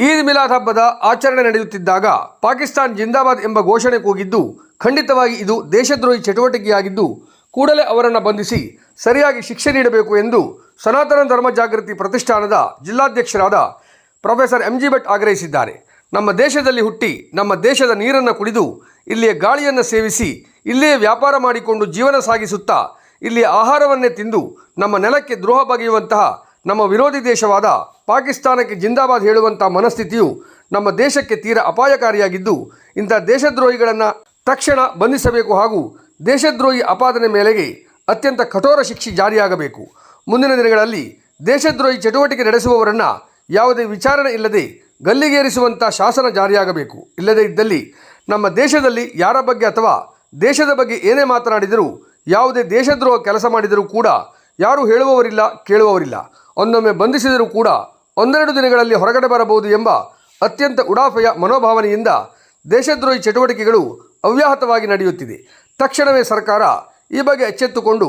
ಈದ್ ಮಿಲಾದ್ ಹಬ್ಬದ ಆಚರಣೆ ನಡೆಯುತ್ತಿದ್ದಾಗ ಪಾಕಿಸ್ತಾನ್ ಜಿಂದಾಬಾದ್ ಎಂಬ ಘೋಷಣೆ ಕೂಗಿದ್ದು, ಖಂಡಿತವಾಗಿ ಇದು ದೇಶದ್ರೋಹಿ ಚಟುವಟಿಕೆಯಾಗಿದ್ದು, ಕೂಡಲೇ ಅವರನ್ನು ಬಂಧಿಸಿ ಸರಿಯಾಗಿ ಶಿಕ್ಷೆ ನೀಡಬೇಕು ಎಂದು ಸನಾತನ ಧರ್ಮ ಜಾಗೃತಿ ಪ್ರತಿಷ್ಠಾನದ ಜಿಲ್ಲಾಧ್ಯಕ್ಷರಾದ ಪ್ರೊಫೆಸರ್ ಎಂ ಜಿ ಭಟ್ ಆಗ್ರಹಿಸಿದ್ದಾರೆ. ನಮ್ಮ ದೇಶದಲ್ಲಿ ಹುಟ್ಟಿ, ನಮ್ಮ ದೇಶದ ನೀರನ್ನು ಕುಡಿದು ಇಲ್ಲಿಯ ಗಾಳಿಯನ್ನು ಸೇವಿಸಿ, ಇಲ್ಲಿಯೇ ವ್ಯಾಪಾರ ಮಾಡಿಕೊಂಡು ಜೀವನ ಸಾಗಿಸುತ್ತಾ, ಇಲ್ಲಿಯ ಆಹಾರವನ್ನೇ ತಿಂದು ನಮ್ಮ ನೆಲಕ್ಕೆ ದ್ರೋಹ ಬಗೆಯುವಂತಹ ನಮ್ಮ ವಿರೋಧಿ ದೇಶವಾದ ಪಾಕಿಸ್ತಾನಕ್ಕೆ ಜಿಂದಾಬಾದ್ ಹೇಳುವಂಥ ಮನಸ್ಥಿತಿಯು ನಮ್ಮ ದೇಶಕ್ಕೆ ತೀರ ಅಪಾಯಕಾರಿಯಾಗಿದ್ದು, ಇಂಥ ದೇಶದ್ರೋಹಿಗಳನ್ನು ತಕ್ಷಣ ಬಂಧಿಸಬೇಕು ಹಾಗೂ ದೇಶದ್ರೋಹಿ ಅಪಾದನೆ ಮೇಲೆಗೆ ಅತ್ಯಂತ ಕಠೋರ ಶಿಕ್ಷೆ ಜಾರಿಯಾಗಬೇಕು. ಮುಂದಿನ ದಿನಗಳಲ್ಲಿ ದೇಶದ್ರೋಹಿ ಚಟುವಟಿಕೆ ನಡೆಸುವವರನ್ನು ಯಾವುದೇ ವಿಚಾರಣೆ ಇಲ್ಲದೆ ಗಲ್ಲಿಗೇರಿಸುವಂಥ ಶಾಸನ ಜಾರಿಯಾಗಬೇಕು. ಇಲ್ಲದೇ ಇದ್ದಲ್ಲಿ ನಮ್ಮ ದೇಶದಲ್ಲಿ ಯಾರ ಬಗ್ಗೆ ಅಥವಾ ದೇಶದ ಬಗ್ಗೆ ಏನೇ ಮಾತನಾಡಿದರೂ, ಯಾವುದೇ ದೇಶದ್ರೋಹ ಕೆಲಸ ಮಾಡಿದರೂ ಕೂಡ ಯಾರು ಹೇಳುವವರಿಲ್ಲ, ಕೇಳುವವರಿಲ್ಲ. ಒಂದೊಮ್ಮೆ ಬಂಧಿಸಿದರೂ ಕೂಡ ಒಂದೆರಡು ದಿನಗಳಲ್ಲಿ ಹೊರಗಡೆ ಬರಬಹುದು ಎಂಬ ಅತ್ಯಂತ ಉಡಾಫೆಯ ಮನೋಭಾವನೆಯಿಂದ ದೇಶದ್ರೋಹಿ ಚಟುವಟಿಕೆಗಳು ಅವ್ಯಾಹತವಾಗಿ ನಡೆಯುತ್ತಿದೆ. ತಕ್ಷಣವೇ ಸರ್ಕಾರ ಈ ಬಗ್ಗೆ ಎಚ್ಚೆತ್ತುಕೊಂಡು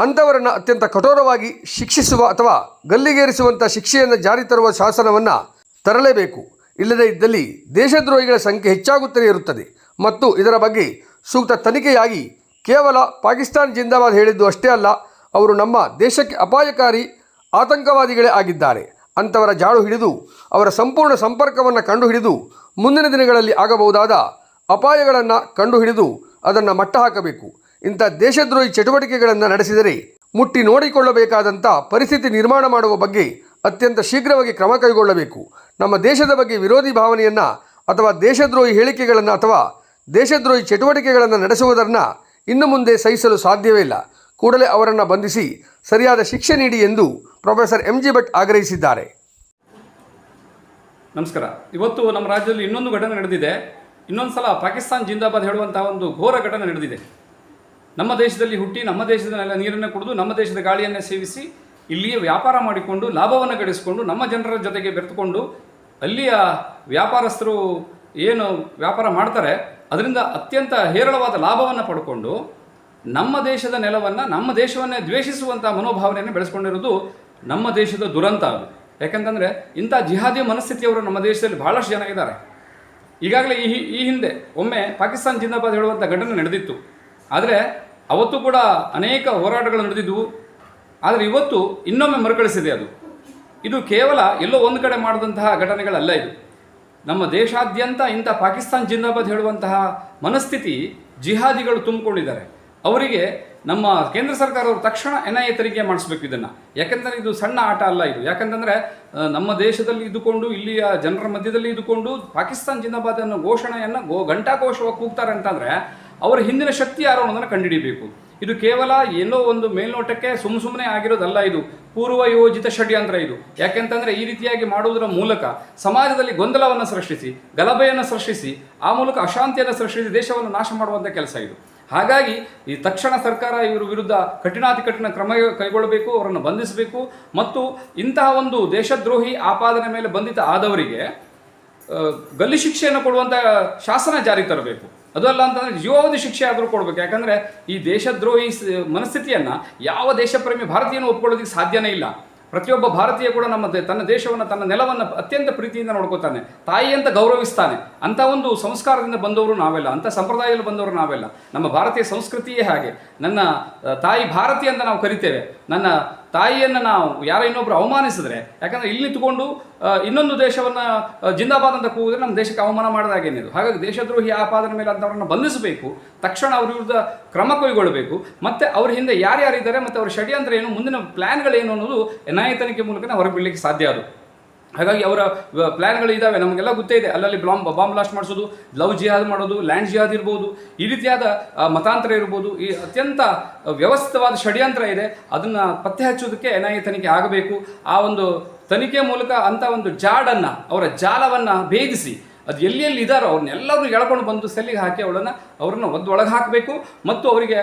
ಅಂಥವರನ್ನು ಅತ್ಯಂತ ಕಠೋರವಾಗಿ ಶಿಕ್ಷಿಸುವ ಅಥವಾ ಗಲ್ಲಿಗೇರಿಸುವಂಥ ಶಿಕ್ಷೆಯನ್ನು ಜಾರಿ ತರುವ ಶಾಸನವನ್ನು ತರಲೇಬೇಕು. ಇಲ್ಲದೇ ಇದ್ದಲ್ಲಿ ದೇಶದ್ರೋಹಿಗಳ ಸಂಖ್ಯೆ ಹೆಚ್ಚಾಗುತ್ತಲೇ ಇರುತ್ತದೆ. ಮತ್ತು ಇದರ ಬಗ್ಗೆ ಸೂಕ್ತ ತನಿಖೆಯಾಗಿ ಕೇವಲ ಪಾಕಿಸ್ತಾನ್ ಜಿಂದಾಬಾದ್ ಹೇಳಿದ್ದು ಅಷ್ಟೇ ಅಲ್ಲ, ಅವರು ನಮ್ಮ ದೇಶಕ್ಕೆ ಅಪಾಯಕಾರಿ ಆತಂಕವಾದಿಗಳೇ ಆಗಿದ್ದಾರೆ. ಅಂಥವರ ಜಾಳು ಹಿಡಿದು ಅವರ ಸಂಪೂರ್ಣ ಸಂಪರ್ಕವನ್ನು ಕಂಡುಹಿಡಿದು ಮುಂದಿನ ದಿನಗಳಲ್ಲಿ ಆಗಬಹುದಾದ ಅಪಾಯಗಳನ್ನು ಕಂಡುಹಿಡಿದು ಅದನ್ನು ಮಟ್ಟ ಹಾಕಬೇಕು. ಇಂಥ ದೇಶದ್ರೋಹಿ ಚಟುವಟಿಕೆಗಳನ್ನು ನಡೆಸಿದರೆ ಮುಟ್ಟಿ ನೋಡಿಕೊಳ್ಳಬೇಕಾದಂಥ ಪರಿಸ್ಥಿತಿ ನಿರ್ಮಾಣ ಮಾಡುವ ಬಗ್ಗೆ ಅತ್ಯಂತ ಶೀಘ್ರವಾಗಿ ಕ್ರಮ ಕೈಗೊಳ್ಳಬೇಕು. ನಮ್ಮ ದೇಶದ ಬಗ್ಗೆ ವಿರೋಧಿ ಭಾವನೆಯನ್ನು ಅಥವಾ ದೇಶದ್ರೋಹಿ ಹೇಳಿಕೆಗಳನ್ನು ಅಥವಾ ದೇಶದ್ರೋಹಿ ಚಟುವಟಿಕೆಗಳನ್ನು ನಡೆಸುವುದನ್ನು ಇನ್ನು ಮುಂದೆ ಸಹಿಸಲು ಸಾಧ್ಯವೇ ಇಲ್ಲ. ಕೂಡಲೇ ಅವರನ್ನು ಬಂಧಿಸಿ ಸರಿಯಾದ ಶಿಕ್ಷೆ ನೀಡಿ ಎಂದು ಪ್ರೊಫೆಸರ್ ಎಂ ಜಿ ಭಟ್ ಆಗ್ರಹಿಸಿದ್ದಾರೆ. ನಮಸ್ಕಾರ. ಇವತ್ತು ನಮ್ಮ ರಾಜ್ಯದಲ್ಲಿ ಇನ್ನೊಂದು ಘಟನೆ ನಡೆದಿದೆ. ಇನ್ನೊಂದು ಸಲ ಪಾಕಿಸ್ತಾನ್ ಜಿಂದಾಬಾದ್ ಹೇಳುವಂತಹ ಒಂದು ಘೋರ ಘಟನೆ ನಡೆದಿದೆ. ನಮ್ಮ ದೇಶದಲ್ಲಿ ಹುಟ್ಟಿ, ನಮ್ಮ ದೇಶದ ನೀರನ್ನು ಕುಡಿದು, ನಮ್ಮ ದೇಶದ ಗಾಳಿಯನ್ನೇ ಸೇವಿಸಿ, ಇಲ್ಲಿಯೇ ವ್ಯಾಪಾರ ಮಾಡಿಕೊಂಡು, ಲಾಭವನ್ನು ಗಳಿಸಿಕೊಂಡು, ನಮ್ಮ ಜನರ ಜೊತೆಗೆ ಬೆರೆತುಕೊಂಡು, ಅಲ್ಲಿಯ ವ್ಯಾಪಾರಸ್ಥರು ಏನು ವ್ಯಾಪಾರ ಮಾಡ್ತಾರೆ, ಅದರಿಂದ ಅತ್ಯಂತ ಹೇರಳವಾದ ಲಾಭವನ್ನು ಪಡ್ಕೊಂಡು, ನಮ್ಮ ದೇಶದ ನೆಲವನ್ನು, ನಮ್ಮ ದೇಶವನ್ನೇ ದ್ವೇಷಿಸುವಂಥ ಮನೋಭಾವನೆಯನ್ನು ಬೆಳೆಸ್ಕೊಂಡಿರೋದು ನಮ್ಮ ದೇಶದ ದುರಂತ ಅದು. ಯಾಕಂತಂದರೆ ಇಂಥ ಜಿಹಾದಿ ಮನಸ್ಥಿತಿಯವರು ನಮ್ಮ ದೇಶದಲ್ಲಿ ಬಹಳಷ್ಟು ಜನ ಇದ್ದಾರೆ. ಈಗಾಗಲೇ ಈ ಈ ಹಿಂದೆ ಒಮ್ಮೆ ಪಾಕಿಸ್ತಾನ ಜಿಂದಾಬಾದ್ ಹೇಳುವಂಥ ಘಟನೆ ನಡೆದಿತ್ತು. ಆದರೆ ಅವತ್ತು ಕೂಡ ಅನೇಕ ಹೋರಾಟಗಳು ನಡೆದಿದ್ದವು ಆದರೆ ಇವತ್ತು ಇನ್ನೊಮ್ಮೆ ಮರುಕಳಿಸಿದೆ ಅದು. ಇದು ಕೇವಲ ಎಲ್ಲೋ ಒಂದು ಕಡೆ ಮಾಡಿದಂತಹ ಘಟನೆಗಳಲ್ಲ ಇದು. ನಮ್ಮ ದೇಶಾದ್ಯಂತ ಇಂಥ ಪಾಕಿಸ್ತಾನ ಜಿಂದಾಬಾದ್ ಹೇಳುವಂತಹ ಮನಸ್ಥಿತಿ ಜಿಹಾದಿಗಳು ತುಂಬಿಕೊಂಡಿದ್ದಾರೆ. ಅವರಿಗೆ ನಮ್ಮ ಕೇಂದ್ರ ಸರ್ಕಾರವರು ತಕ್ಷಣ ಎನ್ ಐ ಎ ತನಿಖೆ ಮಾಡಿಸ್ಬೇಕು ಇದನ್ನು. ಯಾಕಂದರೆ ಇದು ಸಣ್ಣ ಆಟ ಅಲ್ಲ ಇದು. ಯಾಕಂತಂದರೆ ನಮ್ಮ ದೇಶದಲ್ಲಿ ಇದ್ದುಕೊಂಡು, ಇಲ್ಲಿಯ ಜನರ ಮಧ್ಯದಲ್ಲಿ ಇದ್ದುಕೊಂಡು, ಪಾಕಿಸ್ತಾನ್ ಜಿಂದಾಬಾದ್ ಅನ್ನೋ ಘೋಷಣೆಯನ್ನು ಗೋ ಘಂಟಾಘೋಷವಾಗಿ ಕೂಗ್ತಾರೆ ಅಂತಂದರೆ, ಅವರ ಹಿಂದಿನ ಶಕ್ತಿ ಯಾರು ಅನ್ನೋದನ್ನು ಕಂಡುಹಿಡಿಬೇಕು. ಇದು ಕೇವಲ ಏನೋ ಒಂದು ಮೇಲ್ನೋಟಕ್ಕೆ ಸುಮ್ ಸುಮ್ಮನೆ ಆಗಿರೋದಲ್ಲ ಇದು. ಪೂರ್ವ ಯೋಜಿತ ಷಡ್ಯಂತ್ರ ಇದು. ಯಾಕೆಂತಂದ್ರೆ, ಈ ರೀತಿಯಾಗಿ ಮಾಡುವುದರ ಮೂಲಕ ಸಮಾಜದಲ್ಲಿ ಗೊಂದಲವನ್ನು ಸೃಷ್ಟಿಸಿ, ಗಲಭೆಯನ್ನು ಸೃಷ್ಟಿಸಿ, ಆ ಮೂಲಕ ಅಶಾಂತಿಯನ್ನು ಸೃಷ್ಟಿಸಿ ದೇಶವನ್ನು ನಾಶ ಮಾಡುವಂಥ ಕೆಲಸ ಇದು. ಹಾಗಾಗಿ ಈ ತಕ್ಷಣ ಸರ್ಕಾರ ಇವರ ವಿರುದ್ಧ ಕಠಿಣಾತಿ ಕಠಿಣ ಕ್ರಮ ಕೈಗೊಳ್ಳಬೇಕು, ಅವರನ್ನು ಬಂಧಿಸಬೇಕು ಮತ್ತು ಇಂತಹ ಒಂದು ದೇಶದ್ರೋಹಿ ಆಪಾದನೆ ಮೇಲೆ ಬಂಧಿತ ಆದವರಿಗೆ ಗಲ್ಲಿ ಶಿಕ್ಷೆಯನ್ನು ಕೊಡುವಂಥ ಶಾಸನ ಜಾರಿ ತರಬೇಕು. ಅದು ಅಲ್ಲ ಅಂತಂದರೆ ಜೀವಾವಧಿ ಶಿಕ್ಷೆ ಆದರೂ ಕೊಡಬೇಕು. ಯಾಕಂದರೆ ಈ ದೇಶದ್ರೋಹಿ ಮನಸ್ಥಿತಿಯನ್ನ ಮನಸ್ಥಿತಿಯನ್ನು ಯಾವ ದೇಶಪ್ರೇಮಿ ಭಾರತೀಯನ ಒಪ್ಕೊಳ್ಳೋದಕ್ಕೆ ಸಾಧ್ಯನೇ ಇಲ್ಲ. ಪ್ರತಿಯೊಬ್ಬ ಭಾರತೀಯ ಕೂಡ ನಮ್ಮ ತನ್ನ ದೇಶವನ್ನು, ತನ್ನ ನೆಲವನ್ನು ಅತ್ಯಂತ ಪ್ರೀತಿಯಿಂದ ನೋಡ್ಕೋತಾನೆ. ತಾಯಿ ಅಂತ ಗೌರವಿಸ್ತಾನೆ. ಅಂಥ ಒಂದು ಸಂಸ್ಕಾರದಿಂದ ಬಂದವರು ನಾವೆಲ್ಲ, ಅಂಥ ಸಂಪ್ರದಾಯದಲ್ಲಿ ಬಂದವರು ನಾವೆಲ್ಲ. ನಮ್ಮ ಭಾರತೀಯ ಸಂಸ್ಕೃತಿಯೇ ಹಾಗೆ. ನನ್ನ ತಾಯಿ ಭಾರತಿ ಅಂತ ನಾವು ಕರಿತೇವೆ. ನನ್ನ ತಾಯಿಯನ್ನು ನಾವು ಯಾರೋ ಇನ್ನೊಬ್ರು ಅವಮಾನಿಸಿದ್ರೆ, ಯಾಕಂದರೆ ಇಲ್ಲಿ ನಿಂತುಕೊಂಡು ಇನ್ನೊಂದು ದೇಶವನ್ನು ಜಿಂದಾಬಾದ್ ಅಂತ ಕೂಗಿದ್ರೆ ನಮ್ಮ ದೇಶಕ್ಕೆ ಅವಮಾನ ಮಾಡಿದಾಗೇನಿದು ಹಾಗಾಗಿ ದೇಶದ್ರೋಹಿ ಆಪಾದನೆ ಮೇಲೆ ಅಂಥವ್ರನ್ನ ಬಂಧಿಸಬೇಕು, ತಕ್ಷಣ ಅವ್ರ ವಿರುದ್ಧ ಕ್ರಮ ಕೈಗೊಳ್ಳಬೇಕು, ಮತ್ತು ಅವ್ರ ಹಿಂದೆ ಯಾರ್ಯಾರಿದ್ದಾರೆ, ಮತ್ತು ಅವ್ರ ಷಡ್ಯಂತ್ರ ಏನು, ಮುಂದಿನ ಪ್ಲ್ಯಾನ್ಗಳೇನು ಅನ್ನೋದು ಎನ್ ಐ ಎ ತನಿಖೆ ಮೂಲಕ ಹೊರಗೆ ಬಿಡಲಿಕ್ಕೆ ಸಾಧ್ಯ ಅದು. ಹಾಗಾಗಿ ಅವರ ಪ್ಲ್ಯಾನ್ಗಳು ಇದ್ದಾವೆ ನಮಗೆಲ್ಲ ಗೊತ್ತೇ ಇದೆ. ಅಲ್ಲಲ್ಲಿ ಬ್ಲಾಮ್ ಬಾಂಬ್ ಬ್ಲಾಸ್ಟ್ ಮಾಡಿಸೋದು, ಲವ್ ಜಿಹಾದ್ ಮಾಡೋದು, ಲ್ಯಾಂಡ್ ಜಿಹಾದ್ ಇರ್ಬೋದು, ಈ ರೀತಿಯಾದ ಮತಾಂತರ ಇರ್ಬೋದು, ಈ ಅತ್ಯಂತ ವ್ಯವಸ್ಥಿತವಾದ ಷಡ್ಯಂತ್ರ ಇದೆ. ಅದನ್ನು ಪತ್ತೆ ಹಚ್ಚೋದಕ್ಕೆ ಎನ್ ಐ ತನಿಖೆ ಆಗಬೇಕು. ಆ ಒಂದು ತನಿಖೆ ಮೂಲಕ ಅಂಥ ಒಂದು ಜಾಡನ್ನು, ಅವರ ಜಾಲವನ್ನು ಭೇದಿಸಿ ಅದು ಎಲ್ಲಿ ಎಲ್ಲಿ ಇದ್ದಾರೋ ಅವ್ರನ್ನೆಲ್ಲರೂ ಎಳ್ಕೊಂಡು ಬಂದು ಸೆಲ್ಲಿಗೆ ಹಾಕಿ ಅವಳನ್ನು ಅವರನ್ನು ಒದ್ದು ಒಳಗೆ ಹಾಕಬೇಕು ಮತ್ತು ಅವರಿಗೆ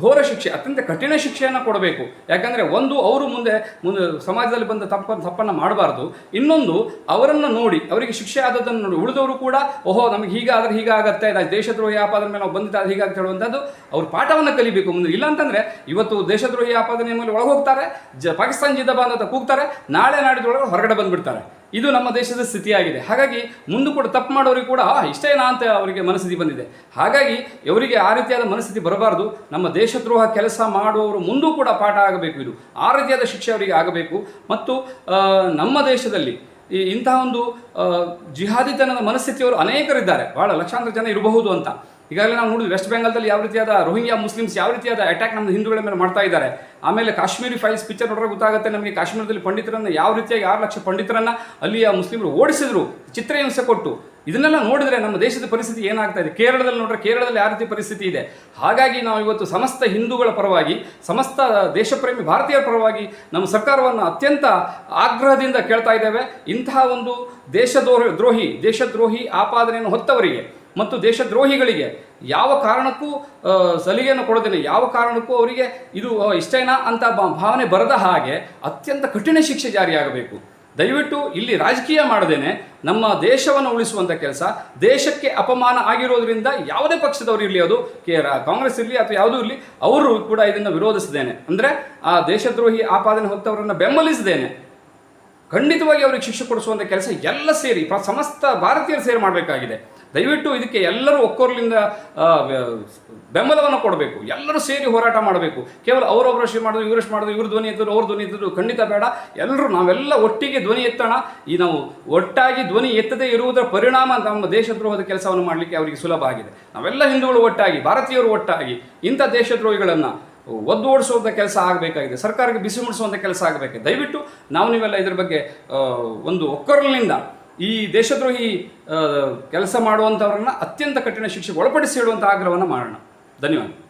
ಘೋರ ಶಿಕ್ಷೆ, ಅತ್ಯಂತ ಕಠಿಣ ಶಿಕ್ಷೆಯನ್ನು ಕೊಡಬೇಕು. ಯಾಕಂದರೆ ಒಂದು, ಅವರು ಮುಂದೆ ಮುಂದೆ ಸಮಾಜದಲ್ಲಿ ಬಂದ ತಪ್ಪ, ತಪ್ಪನ್ನು ಮಾಡಬಾರ್ದು. ಇನ್ನೊಂದು, ಅವರನ್ನು ನೋಡಿ, ಅವರಿಗೆ ಶಿಕ್ಷೆ ಆದದ್ದನ್ನು ನೋಡಿ, ಉಳಿದವರು ಕೂಡ, ಓಹೋ, ನಮಗೆ ಹೀಗಾದ್ರೆ ಹೀಗಾಗತ್ತೆ ನಾವು ದೇಶದ್ರೋಹಿ ಆಪಾದನೆ ಮೇಲೆ ನಾವು ಬಂದಿದ್ದ ಹೀಗಾಗ್ತ ಹೇಳುವಂಥದ್ದು ಅವ್ರು ಪಾಠವನ್ನು ಕಲಿಬೇಕು ಮುಂದೆ. ಇಲ್ಲ ಅಂತಂದರೆ ಇವತ್ತು ದೇಶದ್ರೋಹಿ ಆಪಾದನೆ ಮೇಲೆ ಒಳಗೆ ಹೋಗ್ತಾರೆ ಜ, ಪಾಕಿಸ್ತಾನ ಜಿದ್ದ ಅಂತ ಕೂಗ್ತಾರೆ, ನಾಳೆ ನಾಡಿದೊಳಗೆ ಹೊರಗಡೆ ಬಂದುಬಿಡ್ತಾರೆ. ಇದು ನಮ್ಮ ದೇಶದ ಸ್ಥಿತಿಯಾಗಿದೆ. ಹಾಗಾಗಿ ಮುಂದೆ ಕೂಡ ತಪ್ಪು ಮಾಡೋರಿಗೆ ಕೂಡ ಇಷ್ಟ ಇಷ್ಟೇನಾ ಅಂತ ಅವರಿಗೆ ಮನಸ್ಥಿತಿ ಬಂದಿದೆ. ಹಾಗಾಗಿ ಇವರಿಗೆ ಆ ರೀತಿಯಾದ ಮನಸ್ಥಿತಿ ಬರಬಾರ್ದು. ನಮ್ಮ ದೇಶದ್ರೋಹ ಕೆಲಸ ಮಾಡುವವರು ಮುಂದೂ ಕೂಡ ಪಾಠ ಆಗಬೇಕು ಇದು. ಆ ರೀತಿಯಾದ ಶಿಕ್ಷೆ ಅವರಿಗೆ ಆಗಬೇಕು. ಮತ್ತು ನಮ್ಮ ದೇಶದಲ್ಲಿ ಈ ಇಂತಹ ಒಂದು ಜಿಹಾದಿತನದ ಮನಸ್ಥಿತಿಯವರು ಅನೇಕರಿದ್ದಾರೆ. ಬಹಳ ಲಕ್ಷಾಂತರ ಜನ ಇರಬಹುದು ಅಂತ. ಈಗಾಗಲೇ ನಾವು ನೋಡಿದ್ವಿ ವೆಸ್ಟ್ ಬೆಂಗಾಲ್ದಲ್ಲಿ ಯಾವ ರೀತಿಯಾದ ರೋಹಿಂಗ್ಯಾ ಮುಸ್ಲಿಮ್ಸ್ ಯಾವ ರೀತಿಯಾದ ಅಟ್ಯಾಕ್ ನಮ್ಮ ಹಿಂದೂಗಳ ಮೇಲೆ ಮಾಡ್ತಾ ಇದ್ದಾರೆ. ಆಮೇಲೆ ಕಾಶ್ಮೀರಿ ಫೈಲ್ಸ್ ಪಿಕ್ಚರ್ ನೋಡಿದ್ರೆ ಗೊತ್ತಾಗುತ್ತೆ ನಮಗೆ ಕಾಶ್ಮೀರದಲ್ಲಿ ಪಂಡಿತರನ್ನು ಯಾವ ರೀತಿಯಾಗಿ ಆರು ಲಕ್ಷ ಪಂಡಿತರನ್ನು ಅಲ್ಲಿಯ ಮುಸ್ಲಿಮರು ಓಡಿಸಿದ್ರು, ಚಿತ್ರಹಿಂಸೆ ಕೊಟ್ಟು. ಇದನ್ನೆಲ್ಲ ನೋಡಿದ್ರೆ ನಮ್ಮ ದೇಶದ ಪರಿಸ್ಥಿತಿ ಏನಾಗ್ತಾ ಇದೆ? ಕೇರಳದಲ್ಲಿ ನೋಡ್ರೆ ಕೇರಳದಲ್ಲಿ ಯಾವ ರೀತಿ ಪರಿಸ್ಥಿತಿ ಇದೆ? ಹಾಗಾಗಿ ನಾವು ಇವತ್ತು ಸಮಸ್ತ ಹಿಂದೂಗಳ ಪರವಾಗಿ, ಸಮಸ್ತ ದೇಶಪ್ರೇಮಿ ಭಾರತೀಯರ ಪರವಾಗಿ ನಮ್ಮ ಸರ್ಕಾರವನ್ನು ಅತ್ಯಂತ ಆಗ್ರಹದಿಂದ ಕೇಳ್ತಾ ಇದ್ದೇವೆ. ಇಂತಹ ಒಂದು ದೇಶದ್ರೋಹಿ, ದ್ರೋಹಿ, ದೇಶದ್ರೋಹಿ ಆಪಾದನೆಯನ್ನು ಹೊತ್ತವರಿಗೆ ಮತ್ತು ದೇಶದ್ರೋಹಿಗಳಿಗೆ ಯಾವ ಕಾರಣಕ್ಕೂ ಸಲಿಗೆಯನ್ನು ಕೊಡೋದಿಲ್ಲ. ಯಾವ ಕಾರಣಕ್ಕೂ ಅವರಿಗೆ ಇದು ಇಷ್ಟೇನಾ ಅಂತ ಭಾವನೆ ಬರದ ಹಾಗೆ ಅತ್ಯಂತ ಕಠಿಣ ಶಿಕ್ಷೆ ಜಾರಿಯಾಗಬೇಕು. ದಯವಿಟ್ಟು ಇಲ್ಲಿ ರಾಜಕೀಯ ಮಾಡದೇನೆ. ನಮ್ಮ ದೇಶವನ್ನು ಉಳಿಸುವಂಥ ಕೆಲಸ. ದೇಶಕ್ಕೆ ಅಪಮಾನ ಆಗಿರೋದ್ರಿಂದ ಯಾವುದೇ ಪಕ್ಷದವರು ಇರಲಿ, ಅದು ಕೆ ಕಾಂಗ್ರೆಸ್ ಇರಲಿ ಅಥವಾ ಯಾವುದೂ ಇರಲಿ, ಅವರು ಕೂಡ ಇದನ್ನು ವಿರೋಧಿಸಿದ್ದೇನೆ ಅಂದರೆ ಆ ದೇಶದ್ರೋಹಿ ಆಪಾದನೆ ಹೊತ್ತವರನ್ನು ಬೆಂಬಲಿಸಿದ್ದೇನೆ ಖಂಡಿತವಾಗಿ ಅವರಿಗೆ ಶಿಕ್ಷೆ ಕೊಡಿಸುವಂಥ ಕೆಲಸ ಎಲ್ಲ ಸೇರಿ ಸಮಸ್ತ ಭಾರತೀಯರು ಸೇರಿ ಮಾಡಬೇಕಾಗಿದೆ. ದಯವಿಟ್ಟು ಇದಕ್ಕೆ ಎಲ್ಲರೂ ಒಕ್ಕೋರ್ಲಿಂದ ಬೆಂಬಲವನ್ನು ಕೊಡಬೇಕು. ಎಲ್ಲರೂ ಸೇರಿ ಹೋರಾಟ ಮಾಡಬೇಕು. ಕೇವಲ ಅವರೊಬ್ಬರಷ್ಟು ಮಾಡೋದು ಇವರಷ್ಟು ಮಾಡೋದು ಇವ್ರ ಧ್ವನಿ ಎತ್ತರು ಅವ್ರ ಧ್ವನಿ ಎತ್ತರು ಖಂಡಿತ ಬೇಡ. ಎಲ್ಲರೂ ನಾವೆಲ್ಲ ಒಟ್ಟಿಗೆ ಧ್ವನಿ ಎತ್ತೋಣ. ಈ ನಾವು ಒಟ್ಟಾಗಿ ಧ್ವನಿ ಎತ್ತದೇ ಇರುವುದರ ಪರಿಣಾಮ ನಮ್ಮ ದೇಶದ್ರೋಹದ ಕೆಲಸವನ್ನು ಮಾಡಲಿಕ್ಕೆ ಅವರಿಗೆ ಸುಲಭ ಆಗಿದೆ. ನಾವೆಲ್ಲ ಹಿಂದೂಗಳು ಒಟ್ಟಾಗಿ, ಭಾರತೀಯರು ಒಟ್ಟಾಗಿ ಇಂಥ ದೇಶದ್ರೋಹಿಗಳನ್ನು ಒದ್ದು ಓಡಿಸುವಂಥ ಕೆಲಸ ಆಗಬೇಕಾಗಿದೆ. ಸರ್ಕಾರಕ್ಕೆ ಬಿಸಿ ಮುಡಿಸುವಂಥ ಕೆಲಸ ಆಗಬೇಕು ದಯವಿಟ್ಟು ನಾವು ನೀವೆಲ್ಲ ಇದ್ರ ಬಗ್ಗೆ ಒಂದು ಒಕ್ಕರಲಿನಿಂದ ಈ ದೇಶದ್ರೋಹಿ ಕೆಲಸ ಮಾಡುವಂಥವ್ರನ್ನ ಅತ್ಯಂತ ಕಠಿಣ ಶಿಕ್ಷೆಗೆ ಒಳಪಡಿಸಿ ಹೇಳುವಂಥ ಆಗ್ರಹವನ್ನು ಮಾಡೋಣ. ಧನ್ಯವಾದ.